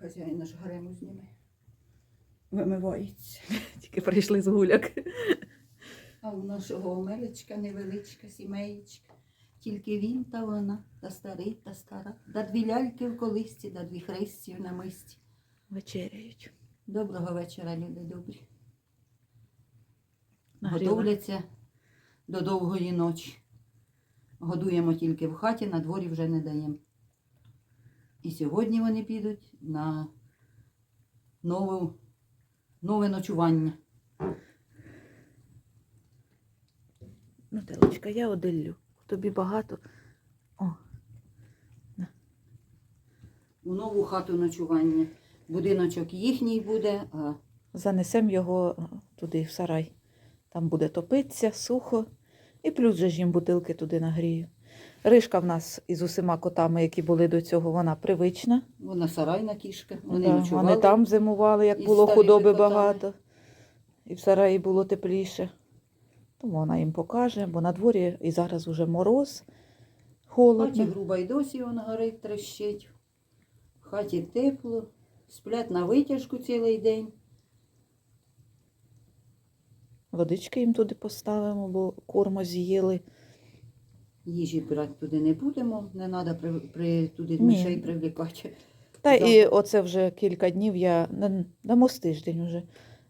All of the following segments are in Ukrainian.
Хазяїн наш гарему зніме. Вимивається. Тільки прийшли з гуляк. А у нашого Омелечка невеличка сімеєчка. Тільки він та вона, та старий, та стара, да дві ляльки в колисці, да дві хрестці в намисті. Вечеряють. Доброго вечора, люди добрі. Нагріла. Готовляться до довгої ночі. Годуємо тільки в хаті, на дворі вже не даємо. І сьогодні вони підуть на нову, нове ночування. Ну, телочка, я оділлю. Тобі багато. О, У нову хату ночування. Будиночок їхній буде, а занесемо його е, туди, в сарай. Там буде топитися, сухо. І плюс же ж їм бутилки туди нагрію. Ришка в нас із усіма котами, які були до цього, вона привична. вона сарайна кішка. Вони Да, ночували. вони там зимували, як було худоби котами. багато. І в сараї було тепліше. Тому вона їм покаже, бо на дворі і зараз уже мороз, В хаті груба й досі вона горить, трещить. В хаті тепло, сплять на витяжку цілий день. Водички їм туди поставимо, бо кормо з'їли. Їжі брати туди не будемо, не треба при, при, туди мишей привлікати. Та Да. і оце вже кілька днів я на- дамо з тиждень вже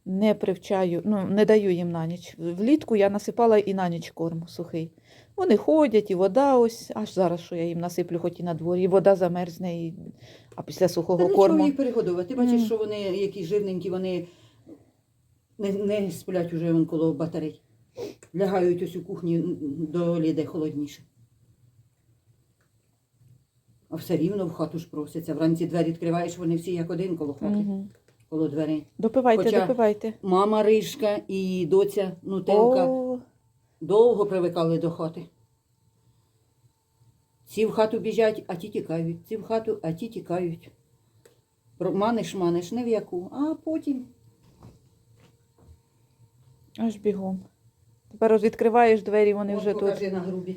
не привчаю, ну не даю їм на ніч. Влітку я насипала і на ніч корм сухий. Вони ходять, і вода ось, аж зараз, що я їм насиплю, хоч і на дворі, і вода замерзне, і... а після сухого нічого корму. їх перегодувати. Ти бачиш, Мгм. що вони які жирненькі, вони не, не сплять уже коло батарей. Лягають ось у кухні до ліде холодніше. А все рівно в хату ж просяться. Вранці двері відкриваєш, вони всі як один коло хати, Угу. коло дверей. Допивайте, Хоча- допивайте. Мама Ришка і доця Нутелка О, довго привикали до хати. Ці в хату біжать, а ті тікають. Ці в хату, а ті тікають. Про- Маниш, маниш, не в яку, а потім аж бігом. Тепер відкриваєш двері, вони От вже тут. покажи на грубі.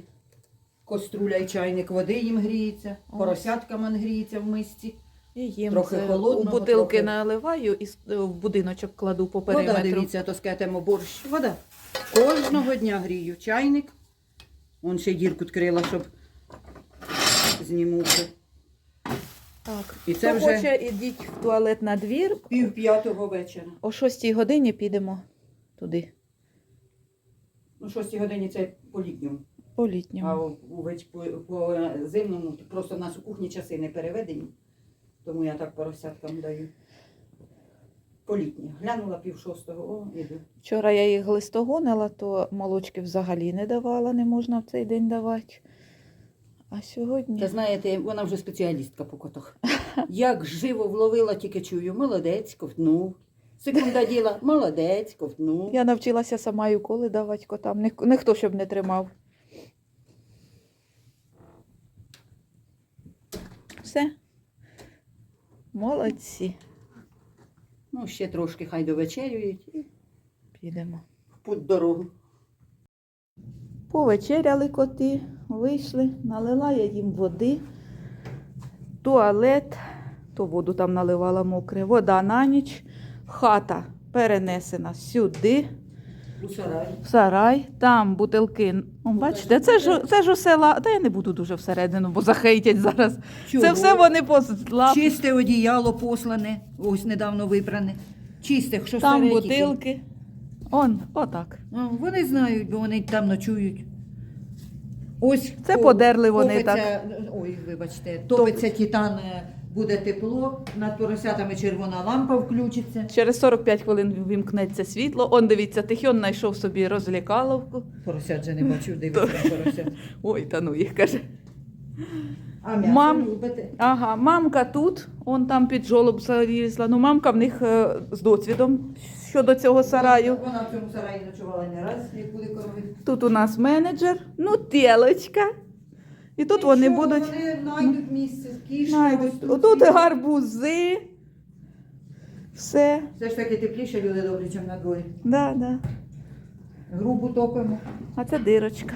Коструля і чайник води їм гріється, Ось. поросяткам он гріється в мисці. І їм Трохи це холодного, у бутилки трохи- наливаю і с- в будиночок кладу по Вода, периметру. дивіться, то скетемо борщ. Вода. Кожного дня грію. Чайник. Он ще й дірку відкрила, щоб знімувся. Так. І це Хто вже хоче, ідіть в туалет на двір. пів п'ятого вечора. О 6 годині підемо туди, Ну, 6 годині це по літньому. по А літньому. у по, по зимному просто в нас у кухні часи не переведені. Тому я так поросяткам даю. По літнє. Глянула пів шостого, о, іду. Вчора я їх глистогонила, то молочки взагалі не давала, не можна в цей день давати. А сьогодні Та знаєте, вона вже спеціалістка по котах. Як живо вловила, тільки чую, молодець, ковтнув. Секунда діла, молодець, ковтнув. я навчилася сама й уколи давати котам. Ні- Ніхто щоб не тримав. Все. Молодці. Ну, ще трошки хай довечерюють і Підемо. в путь дорогу. Повечеряли коти, вийшли, налила я їм води, туалет, то воду там наливала мокре, вода на ніч, хата перенесена сюди, У сарай. в сарай, там бутилки. О, бачите, це ж, це ж у села, та я не буду дуже всередину, бо захейтять зараз. Чого? Це все вони позла. Чисте одіяло послане, ось недавно випране. Чисте, що Там старе тільки. бутилки. Он, отак. А, Вони знають, бо вони там ночують. Ось Це подерли вони топиться- Ой, вибачте, топиться титан, е, буде тепло, над поросятами червона лампа включиться. Через 45 хвилин вімкнеться світло. Он дивіться, Тихьон знайшов собі розлікаловку. Поросят же не бачу, дивиться на поросят. Ой, та ну їх каже. А м'ясо Мам. любите? Ага, мамка тут, он там під жолоб залізла. Ну, мамка в них е, з досвідом щодо цього сараю. Вона в цьому сараї ночувала не раз, як буде кормити. Тут у нас менеджер, ну, телочка. І тут вони Нічого, будуть Вони знайдуть місце, кішки. знайдуть. ростуть. Отут гарбузи. Все. Все ж таки тепліше, люди добрі, ніж на дворі. Да, да. Грубу топимо. А це дирочка.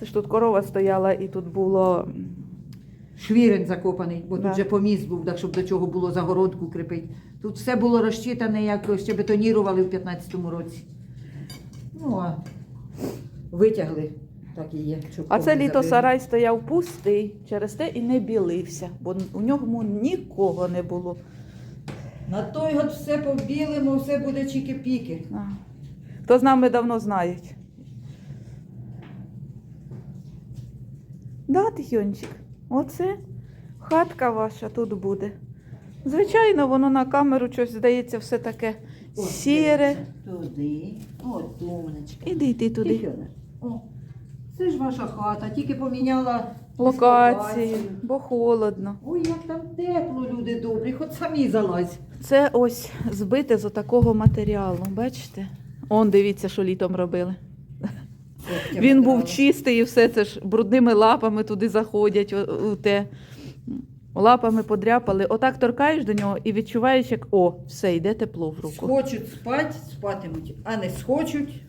Це ж тут корова стояла і тут було швірин закопаний, бо Да. тут же поміст був, так щоб до чого було загородку кріпити. Тут все було розчитане, як ще бетонірували в 15-му році. Ну, а витягли, так і є. А це літо сарай стояв пустий, через те і не білився, бо у ньому нікого не було. На той год все побілимо, все буде чіки-піки. А. Хто з нами давно знають. Да, Тихончик, оце хатка ваша тут буде. Звичайно, воно на камеру щось здається все таке О, сіре. Туди. От умничка. Іди йди туди. Тихоня. О, це ж ваша хата, тільки поміняла Локацію, бо холодно. Ой, як там тепло, люди добрі, хоч самі залазь. Це ось збите з такого матеріалу, бачите? Он дивіться, що літом робили. Він був чистий і все це ж брудними лапами туди заходять у те. Лапами подряпали. Отак торкаєш до нього і відчуваєш, як о, все, йде тепло в руку. Схочуть спати, спатимуть, а не схочуть.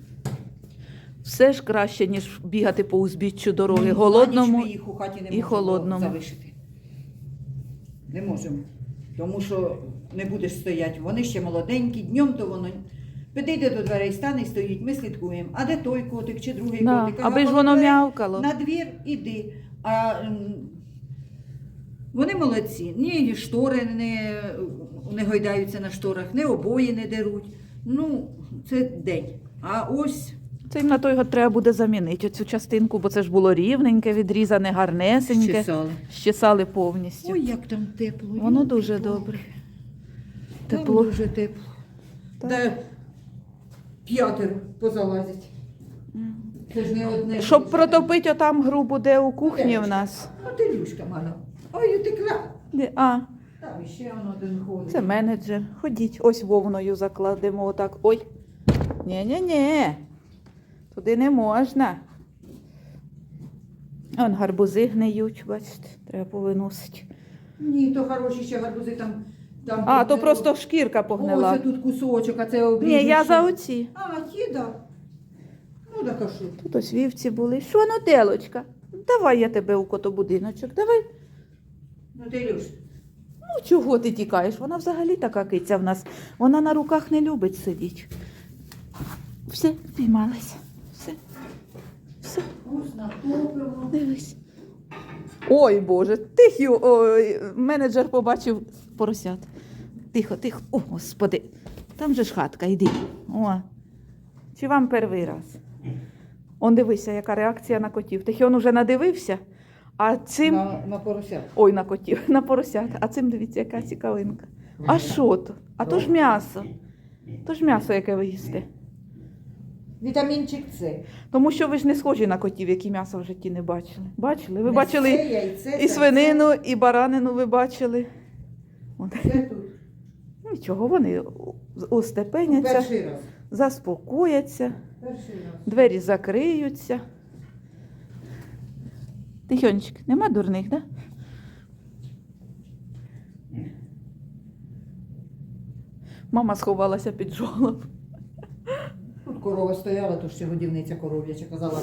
Все ж краще, ніж бігати по узбіччю дороги. Ну, Голодному. на ніч ми їх у хаті не і можемо холодному. залишити. Не можемо. Тому що не будеш стояти. Вони ще молоденькі, днем то воно. Підійде до дверей, стане і стоїть, ми слідкуємо. А де той котик чи другий Да, котик? аби ж воно двері, м'явкало. На двір іди. А м, вони молодці. Ні штори не, не гойдаються на шторах, ні обої не деруть. Ну, це день. А ось Це їм на той год треба буде замінити оцю частинку, бо це ж було рівненьке, відрізане, гарнесеньке. щесали. Щесали повністю. Ой, як там тепло. Воно дуже добре. Там дуже тепло. Так. Де п'ятеро позалазять. Це ж не одне. Щоб дуже. протопити отам грубу, де у кухні в нас. А ти Люшка мала. Ой, утекла. Де- А, Там ще один ходить. це менеджер. Ходіть, ось вовною закладемо отак. Ой. Ні-ні-ні. Туди не можна. Он гарбузи гниють, бачите, треба повиносити. Ні, то хороші ще гарбузи там. там А, то просто шкірка Ось погнила. тут кусочок, а це обрізок. Ні, я за оці. А, ті, да. Ну, так а що? Тут ось вівці були. Що, нотелочка? Давай я тебе у котобудиночок, давай. Ну, ти Люш, Ну, чого ти тікаєш? Вона взагалі така киця в нас. Вона на руках не любить сидіти. Все, впіймалася. Все. Дивись. Ой, Боже, тихо. Ой, менеджер побачив поросят. Тихо, тихо. О, господи. Там же ж хатка, йди. О. Чи вам перший раз? Он дивися, яка реакція на котів. Тихіон уже надивився, а цим. На, на поросят. Ой, на котів, на поросят. А цим дивіться, яка цікавинка. А що то? А то ж м'ясо. То ж м'ясо, яке ви їсте. Вітамінчик С. Тому що ви ж не схожі на котів, які м'ясо в житті не бачили. Бачили? Ви Не бачили це, яйце, і це свинину, і баранину ви бачили. От. Це тут. Нічого, вони у- устепеняться, Перший раз. заспокояться, Перший раз. двері закриються. Тихонечки, нема дурних, да? Мама сховалася під жолоб. Корова стояла, то ще годівниця коров'яча казала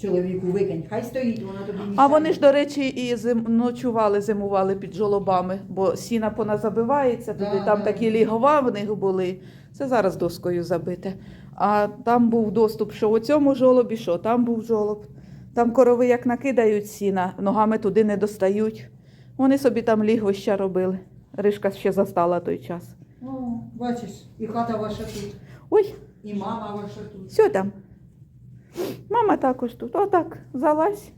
чоловіку викинь, хай стоїть, вона тобі мішає. А вони ж, до речі, і зим... ночували, зимували під жолобами, бо сіна поназабивається туди, Да, там да. такі лігова в них були. Це зараз доскою забите. А там був доступ, що у цьому жолобі, що там був жолоб. Там корови як накидають сіна, ногами туди не достають. Вони собі там лігвища робили. Ришка ще застала той час. О, бачиш, і хата ваша тут, Ой, і мама ваша тут. все там. Мама також тут. Отак, залазь.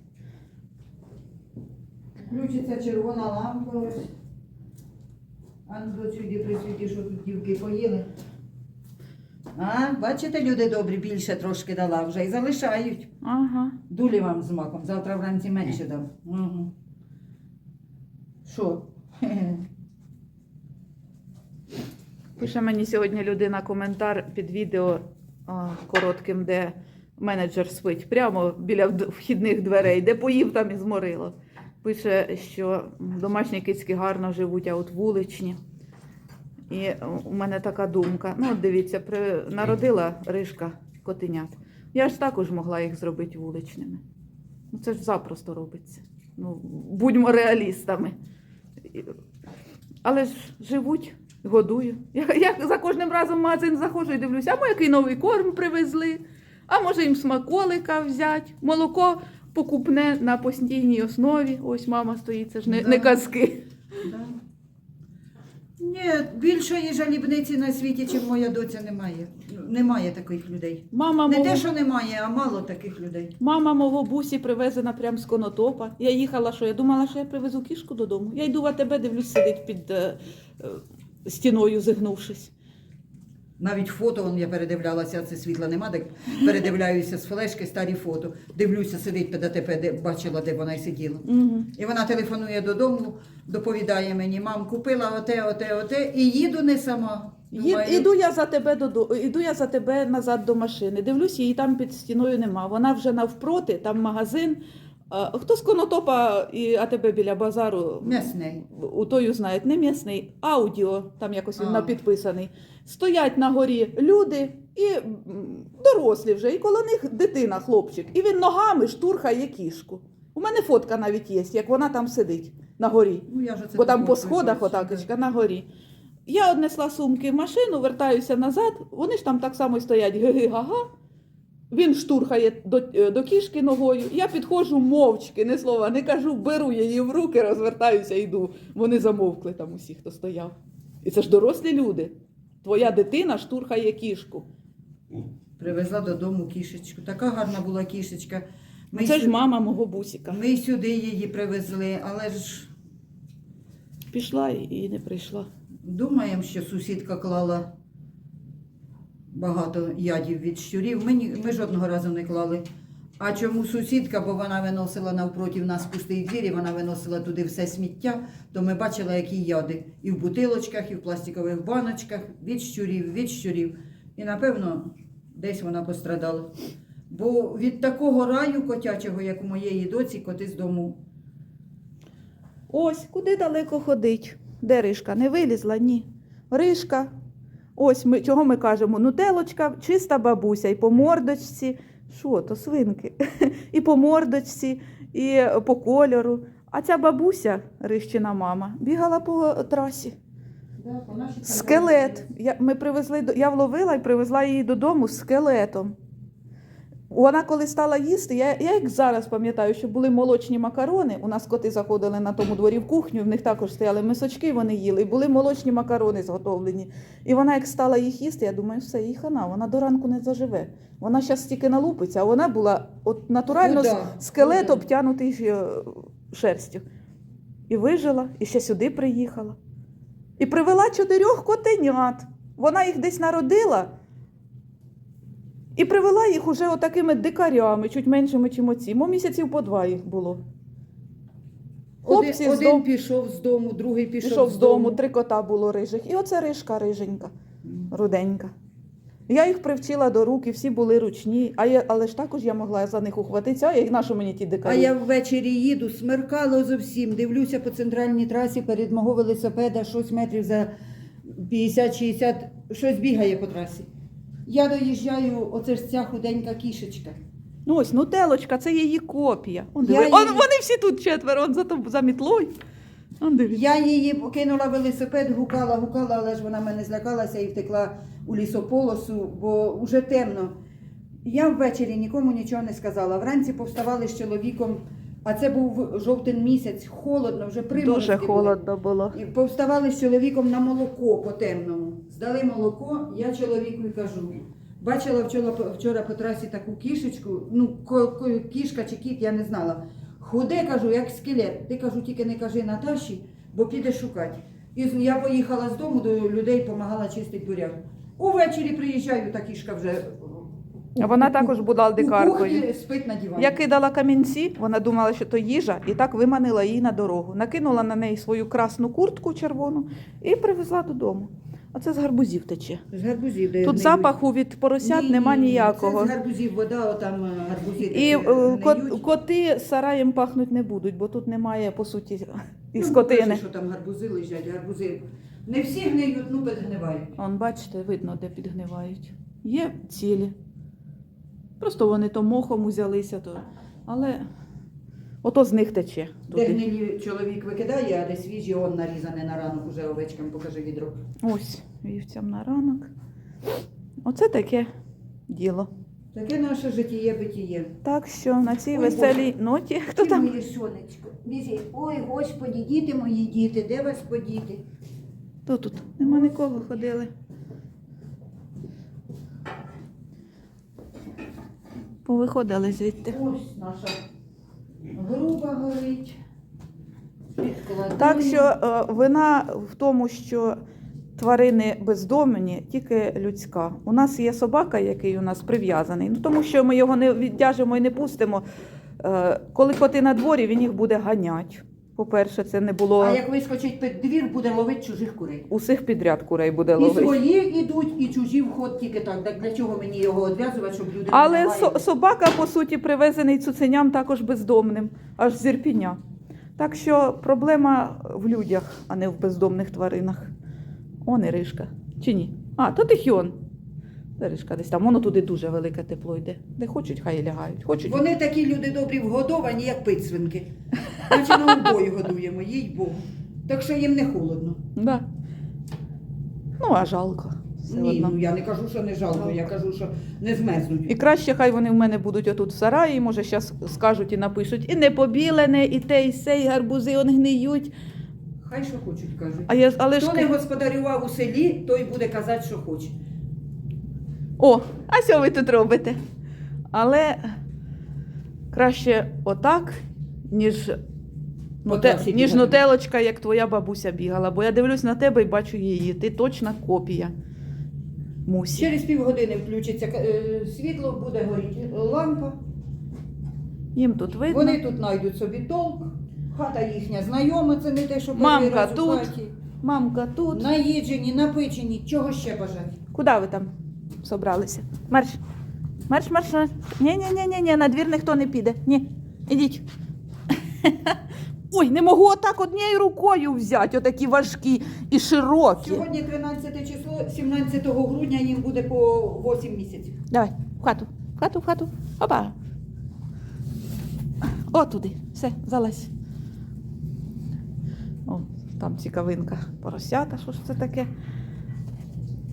Включиться червона лампа ось. А ну до сюди присвіті, що тут дівки поїли. А, бачите, люди добрі, більше трошки дала вже і залишають. Ага. Дулі вам з маком. Завтра вранці менше дам. Угу. Що? Пише мені сьогодні людина коментар під відео а, коротким, де менеджер спить прямо біля вхідних дверей, де поїв, там і зморило. Пише, що домашні кицьки гарно живуть, а от вуличні. І у мене така думка. Ну, от дивіться, при... народила рижка котенят. Я ж також могла їх зробити вуличними. Ну, це ж запросто робиться. Ну, будьмо реалістами. Але ж живуть, годую. Я, я за кожним разом в магазин заходжу і дивлюся, а мо який новий корм привезли, а може їм смаколика взяти, молоко покупне на постійній основі. Ось мама стоїть, це ж не, не казки. Да. Ні, більшої жалібниці на світі, чим моя доця, немає. Немає таких людей. Мама Не мого, те, що немає, а мало таких людей. мама мого бусі привезена прямо з конотопа. Я їхала, що я думала, що я привезу кішку додому. Я йду в АТБ, дивлюсь, сидить під е, е, стіною, зигнувшись. Навіть фото он я передивлялася, це світла нема, так передивляюся з флешки старі фото. Дивлюся, сидить під АТП, де бачила, де вона й сиділа. Угу. І вона телефонує додому, доповідає мені, мам, купила оте, оте, оте, і їду не сама. Думаю, Іду я за тебе додому, іду я за тебе назад до машини. Дивлюсь, її там під стіною нема. Вона вже навпроти, там магазин. А, Хто з конотопа і АТБ біля базару? М'ясний. У тою знають, не м'ясний, аудіо, там якось він А. на підписаний. Стоять на горі люди і м, дорослі вже, і коло них дитина, хлопчик. І він ногами штурхає кішку. У мене фотка навіть є, як вона там сидить на горі. Ну, я вже це Бо там по сходах отакочка на горі. Я однесла сумки в машину, вертаюся назад, вони ж там так само й стоять ги-ги-га-га. Він штурхає до, е, до кішки ногою. Я підходжу мовчки, не слова, не кажу, беру її в руки, розвертаюся, йду. Вони замовкли там усі, хто стояв. І це ж дорослі люди. Твоя дитина штурхає кішку. Привезла додому кішечку. Така гарна була кішечка. Ми, Це сю- ж мама мого бусіка. ми сюди її привезли, але ж Пішла і не прийшла. думаємо, що сусідка клала багато ядів від щурів. Ми, ми жодного разу не клали. А чому сусідка? Бо вона виносила навпроти в нас пустий двір, і вона виносила туди все сміття, то ми бачили, які яди. І в бутилочках, і в пластикових баночках, від щурів, від щурів. І напевно десь вона пострадала. Бо від такого раю котячого, як у моєї доці, коти з дому. Ось, куди далеко ходить? Де ришка? Не вилізла? Ні. Ришка. Ось ми, чого ми кажемо? Нутелочка, чиста бабуся, і по мордочці. Що то, свинки? І по мордочці, і по кольору. А ця бабуся, рищина мама, бігала по трасі. Скелет. Я, ми привезли, я вловила і привезла її додому з скелетом. Вона коли стала їсти, я, я як зараз пам'ятаю, що були молочні макарони. У нас коти заходили на тому дворі в кухню, в них також стояли мисочки, вони їли, і були молочні макарони зготовлені. І вона як стала їх їсти, я думаю, все, їй хана, вона до ранку не заживе. Вона зараз тільки налупиться, а вона була от натурально Худа, с- скелет худа. обтянутий е, шерстю. І вижила, і ще сюди приїхала. І привела чотирьох котенят. Вона їх десь народила і привела їх уже отакими дикарями, чуть меншими, чим оці. Мо місяців по два їх було. Хлопці один, з один дому пішов з дому, другий пішов, пішов з з дому, три кота було рижих. І оце рижка риженька, руденька. Я їх привчила до рук, і всі були ручні, а я, але ж також я могла за них ухватитися, а я, на що мені ті дикарі? А я ввечері їду, смеркало зовсім, дивлюся по центральній трасі перед мого велосипеда, щось метрів за 50-60, щось бігає по трасі. Я доїжджаю, оце ж ця худенька кішечка. Ну ось, нутелочка, це її копія. Он, Я диви, он, її- вони всі тут четверо, он за, тоб- за мітлою. Он дивись. Я її покинула велосипед, гукала, гукала, але ж вона мене злякалася і втекла у лісополосу, бо вже темно. Я ввечері нікому нічого не сказала. Вранці повставали з чоловіком, а це був жовтень місяць, холодно, вже приморозки Дуже були. холодно було. І повставали з чоловіком на молоко по темному. Здали молоко, я чоловіку і кажу. Бачила вчора, вчора по трасі таку кішечку, ну кішка чи кіт, я не знала. Худе, кажу, як скелет. Ти кажу, тільки не кажи Наташі, бо піде шукати. І я поїхала з дому до людей, допомагала чистити буряк. Увечері приїжджаю, та кішка вже. А вона також була у дикаркою. спить на дивані. Я кидала камінці, вона думала, що то їжа, і так виманила її на дорогу. Накинула на неї свою красну куртку червону і привезла додому. А це з гарбузів тече. З гарбузів. де Тут запаху від поросят Ні, нема ні, ні, ніякого. Це з гарбузів вода, отам е, гарбузи. І е, кот- коти сараєм пахнуть не будуть, бо тут немає, по суті, і Ну, скотини. кажи, що там гарбузи лежать, гарбузи. Не всі гниють, ну підгнивають. Он, бачите, видно, де підгнивають. Є цілі. Просто вони то мохом узялися, то. Але Ото з них тече. Де Туди. гнилі чоловік викидає, а де свіжі он нарізане на ранок уже овечкам покажи відро. Ось, вівцям на ранок. Оце таке діло. Таке наше житіє битіє. Так що на цій Ой, веселій ноті. Хто там? моє сонечко. Біжи. Ой, господі, діти мої діти, де вас подіти? Хто тут? Нема нікого ходили. Повиходили звідти. Ось наша груба горить. Так що е, вина в тому, що тварини бездомні, тільки людська. У нас є собака, який у нас прив'язаний. Ну тому що ми його не віддяжемо і не пустимо. Е, коли коти на дворі, він їх буде ганять. По-перше, це не було А як вискочить під двір, буде ловити чужих курей. усіх підряд курей буде І ловити. свої йдуть, і чужі вход тільки так. Так для чого мені його відв'язувати, щоб люди не Але со- собака, по суті, привезений цуценям також бездомним, аж з Ірпіня. Так що проблема в людях, а не в бездомних тваринах. Он і ришка. Чи ні? А, то тихіон. Ришка десь там. Воно туди дуже велике тепло йде. Де хочуть, хай і лягають. Хочуть. Вони такі люди добрі вгодовані, як пицвинки. Наче на убой годуємо, їй Богу. Так що їм не холодно. Да. Ну, а жалко. Все Ні, одно. ну я не кажу, що не жалко, я кажу, що не змерзнуть. І краще хай вони в мене будуть отут в сараї, може, зараз скажуть і напишуть, і не побілене, і те, і се, і гарбузи он гниють. Хай що хочуть, кажуть. А я, але ж... Хто не господарював у селі, той буде казати, що хоче. О, а що ви тут робите? Але краще отак, ніж, По нуте- ніж бігати. нутелочка, як твоя бабуся бігала. Бо я дивлюсь на тебе і бачу її. Ти точна копія. Мусі. Через півгодини включиться е, світло, буде горіти лампа. Їм тут видно. Вони тут знайдуть собі толк. Хата їхня знайома, це не те, що перший Мамка раз у тут. хаті. Мамка тут. Наїджені, напичені, чого ще бажати? Куди ви там собралися? Марш. Марш, марш, марш. Ні, ні, ні, ні, ні, на двір ніхто не піде. Ні. Ідіть. Ой, не можу отак однією рукою взяти, отакі важкі і широкі. Сьогодні 13 число, 17 грудня їм буде по 8 місяців. Давай, в хату, в хату, в хату. Опа. О, туди. Все, залазь. О, там цікавинка. Поросята, що ж це таке?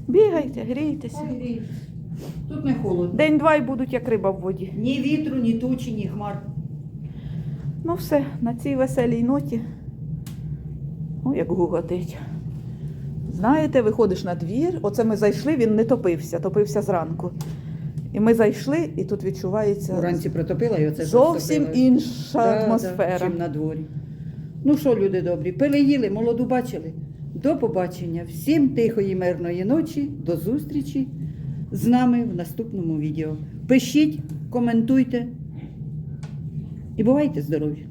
Бігайте, грійтеся. Ой, Тут не холодно. День-два і будуть як риба в воді. Ні вітру, ні тучі, ні хмар. Ну все, на цій веселій ноті. О, як гуготить. Знаєте, виходиш на двір, оце ми зайшли, він не топився, топився зранку. І ми зайшли, і тут відчувається Вранці протопила і оце зовсім розтопила. інша Да, да, атмосфера. чим на дворі. Ну що, люди добрі, пили їли, молоду бачили. До побачення. Всім тихої, мирної ночі, до зустрічі з нами в наступному відео. Пишіть, коментуйте і бувайте здорові!